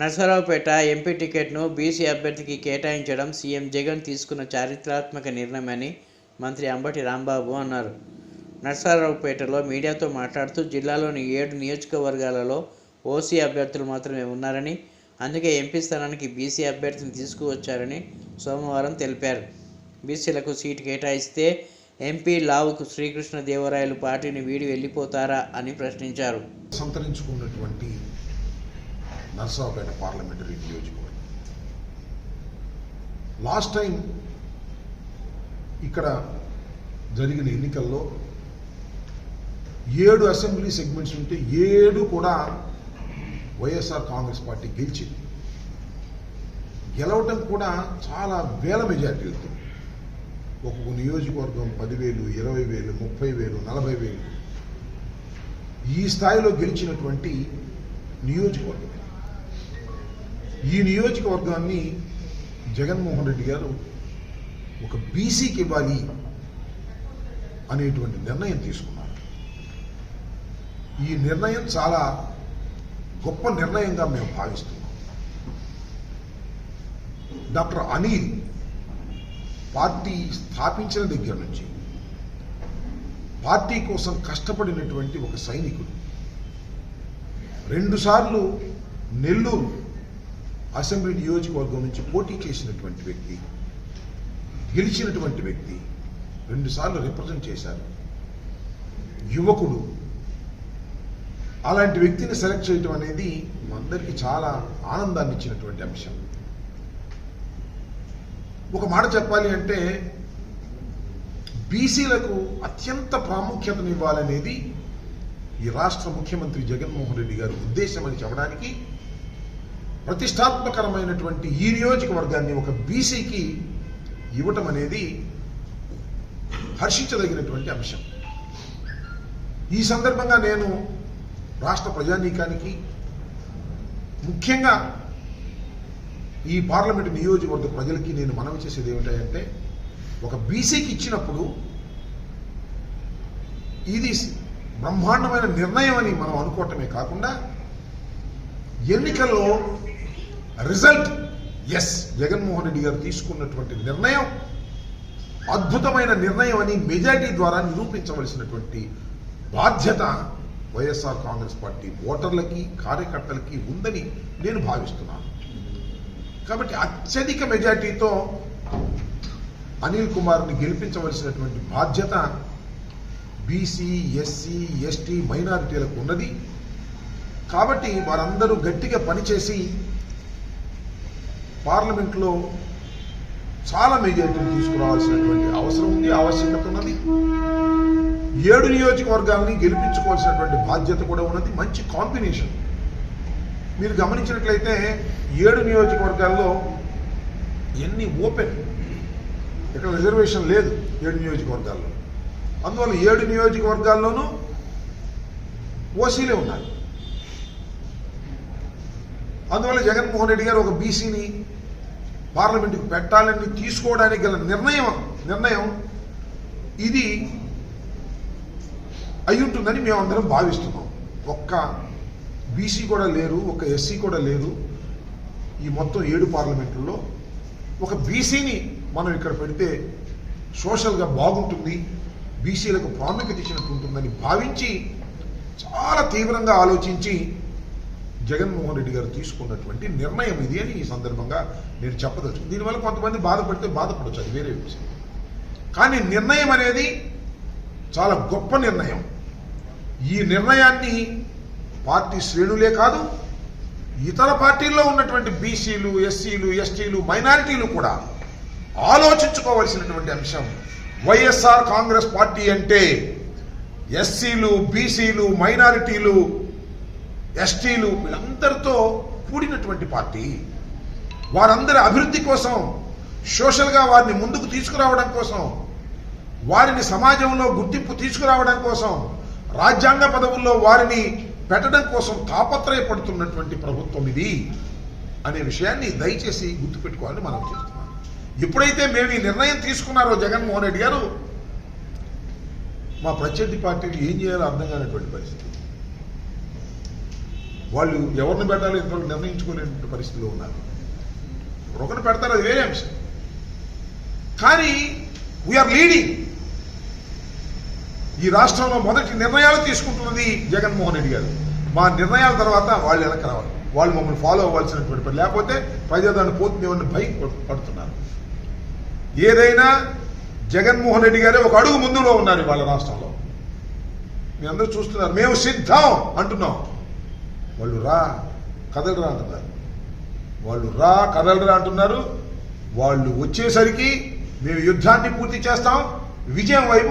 Narasaraopet MP టికెట్ను BC అభ్యర్థికి కేటాయించడం CM Jagan తీసుకున్న చారిత్రాత్మక నిర్ణయమని మంత్రి అంబటి రాంబాబు అన్నారు. నరసరావుపేటలో మీడియాతో మాట్లాడుతూ జిల్లాలోని ఏడు నియోజకవర్గాలలో ఓసీ అభ్యర్థులు మాత్రమే ఉన్నారని అందుకే ఎంపీ స్థానానికి బీసీ అభ్యర్థిని తీసుకువచ్చారని సోమవారం తెలిపారు. బీసీలకు సీటు కేటాయిస్తే ఎంపీ లావుకు శ్రీకృష్ణదేవరాయలు పార్టీని వీడి వెళ్ళిపోతారా అని ప్రశ్నించారు. సంతరించుకున్నటువంటి నర్సాపేట పార్లమెంటరీ నియోజకవర్గం. లాస్ట్ టైం ఇక్కడ జరిగిన ఎన్నికల్లో ఏడు అసెంబ్లీ సెగ్మెంట్స్ ఉంటే ఏడు కూడా వైఎస్ఆర్ కాంగ్రెస్ పార్టీ గెలిచింది. గెలవటం కూడా చాలా వేల మెజార్టీలతో ఒక్కొక్క నియోజకవర్గం పదివేలు ఇరవై వేలు ముప్పై వేలు నలభై వేలు. ఈ స్థాయిలో గెలిచినటువంటి నియోజకవర్గం ఈ నియోజకవర్గాన్ని జగన్మోహన్ రెడ్డి గారు ఒక బీసీకి ఇవ్వాలి అనేటువంటి నిర్ణయం తీసుకున్నారు. ఈ నిర్ణయం చాలా గొప్ప నిర్ణయంగా మేము భావిస్తున్నాం. డాక్టర్ అనిల్ పార్టీ స్థాపించిన దగ్గర నుంచి పార్టీ కోసం కష్టపడినటువంటి ఒక సైనికుడు. రెండుసార్లు నెల్లూరు అసెంబ్లీ నియోజకవర్గం నుంచి పోటీ చేసినటువంటి వ్యక్తి గెలిచినటువంటి వ్యక్తి రెండుసార్లు రిప్రజెంట్ చేశారు. యువకుడు. అలాంటి వ్యక్తిని సెలెక్ట్ చేయటం అనేది అందరికీ చాలా ఆనందాన్ని ఇచ్చినటువంటి అంశం. ఒక మాట చెప్పాలి అంటే బీసీలకు అత్యంత ప్రాముఖ్యతనివ్వాలనేది ఈ రాష్ట్ర ముఖ్యమంత్రి జగన్మోహన్ రెడ్డి గారి ఉద్దేశం అని చెప్పడానికి ప్రతిష్టాత్మకరమైనటువంటి ఈ నియోజకవర్గాన్ని ఒక బీసీకి ఇవ్వటం అనేది హర్షించదగినటువంటి అంశం. ఈ సందర్భంగా నేను రాష్ట్ర ప్రజానీకానికి ముఖ్యంగా ఈ పార్లమెంటు నియోజకవర్గ ప్రజలకి నేను మనవి చేసేది ఏమిటంటే ఒక బీసీకి ఇచ్చినప్పుడు ఇది బ్రహ్మాండమైన నిర్ణయం అని మనం అనుకోవటమే కాకుండా ఎన్నికల్లో రిజల్ట్. ఎస్ జగన్మోహన్ రెడ్డి గారు తీసుకున్నటువంటి నిర్ణయం అద్భుతమైన నిర్ణయం అని మెజారిటీ ద్వారా నిరూపించవలసినటువంటి బాధ్యత వైఎస్ఆర్ కాంగ్రెస్ పార్టీ ఓటర్లకి కార్యకర్తలకి ఉందని నేను భావిస్తున్నాను. కాబట్టి అత్యధిక మెజార్టీతో అనిల్ కుమార్ని గెలిపించవలసినటువంటి బాధ్యత బీసీ ఎస్సీ ఎస్టీ మైనారిటీలకు ఉన్నది. కాబట్టి వారందరూ గట్టిగా పనిచేసి పార్లమెంట్లో చాలా మెజారిటీని తీసుకురావాల్సినటువంటి అవసరం ఉంది ఆవశ్యకత ఉన్నది. ఏడు నియోజకవర్గాలని గెలిపించుకోవాల్సినటువంటి బాధ్యత కూడా ఉన్నది. మంచి కాంబినేషన్. మీరు గమనించినట్లయితే ఏడు నియోజకవర్గాల్లో ఎన్ని ఓపెన్ ఇక్కడ రిజర్వేషన్ లేదు ఏడు నియోజకవర్గాల్లో. అందువల్ల ఏడు నియోజకవర్గాల్లోనూ ఓసీలే ఉన్నాయి అందువల్ల జగన్మోహన్ రెడ్డి గారు ఒక బీసీని పార్లమెంటుకు పెట్టాలని తీసుకోవడానికి గల నిర్ణయం నిర్ణయం ఇది అయ్యుంటుందని మేమందరం భావిస్తున్నాం. ఒక్క బీసీ కూడా లేరు ఒక ఎస్సీ కూడా లేరు ఈ మొత్తం ఏడు పార్లమెంట్లలో ఒక బీసీని మనం ఇక్కడ పెడితే సోషల్గా బాగుంటుంది బీసీలకు ప్రాముఖ్యత ఇచ్చినట్టు ఉంటుందని భావించి చాలా తీవ్రంగా ఆలోచించి జగన్మోహన్ రెడ్డి గారు తీసుకున్నటువంటి నిర్ణయం ఇది అని ఈ సందర్భంగా నేను చెప్పదచ్చు దీనివల్ల కొంతమంది బాధపడితే బాధపడవచ్చు అది వేరే విషయం. కానీ నిర్ణయం అనేది చాలా గొప్ప నిర్ణయం. ఈ నిర్ణయాన్ని పార్టీ శ్రేణులే కాదు ఇతర పార్టీల్లో ఉన్నటువంటి బీసీలు ఎస్సీలు ఎస్టీలు మైనారిటీలు కూడా ఆలోచించుకోవలసినటువంటి అంశం వైఎస్ఆర్ కాంగ్రెస్ పార్టీ అంటే ఎస్సీలు బీసీలు మైనారిటీలు ఎస్టీలు వీళ్ళందరితో కూడినటువంటి పార్టీ. వారందరి అభివృద్ధి కోసం సోషల్గా వారిని ముందుకు తీసుకురావడం కోసం వారిని సమాజంలో గుర్తింపు తీసుకురావడం కోసం రాజ్యాంగ పదవుల్లో వారిని పెట్టడం కోసం తాపత్రయపడుతున్నటువంటి ప్రభుత్వం ఇది అనే విషయాన్ని దయచేసి గుర్తుపెట్టుకోవాలని మనం చేస్తున్నాం. ఎప్పుడైతే మేము ఈ నిర్ణయం తీసుకున్నారో జగన్మోహన్ రెడ్డి గారు మా ప్రత్యర్థి పార్టీలు ఏం చేయాలో అర్థం కానటువంటి పరిస్థితి. వాళ్ళు ఎవరిని పెట్టాలో ఇంతవరకు నిర్ణయించుకోలేని పరిస్థితిలో ఉన్నారు. ఒకరిని పెడతారు అది వేరే అంశం. కానీ వీఆర్ లీడింగ్ ఈ రాష్ట్రంలో మొదటి నిర్ణయాలు తీసుకుంటున్నది జగన్మోహన్ రెడ్డి గారు. మా నిర్ణయాల తర్వాత వాళ్ళు వెనక్కి రావాలి. వాళ్ళు మమ్మల్ని ఫాలో అవ్వాల్సినటువంటి పని. లేకపోతే ప్రజాదాన్ని పోతుందేమని భయం పడుతున్నారు. ఏదైనా జగన్మోహన్ రెడ్డి గారే ఒక అడుగు ముందులో ఉన్నారు వాళ్ళ రాష్ట్రంలో. మీ అందరూ చూస్తున్నారు. మేము సిద్ధం అంటున్నాం. వాళ్ళు రా కదలరా అంటున్నారు. వాళ్ళు రా కదలరా అంటున్నారు. వాళ్ళు వచ్చేసరికి మేము యుద్ధాన్ని పూర్తి చేస్తాం. విజయం వైపు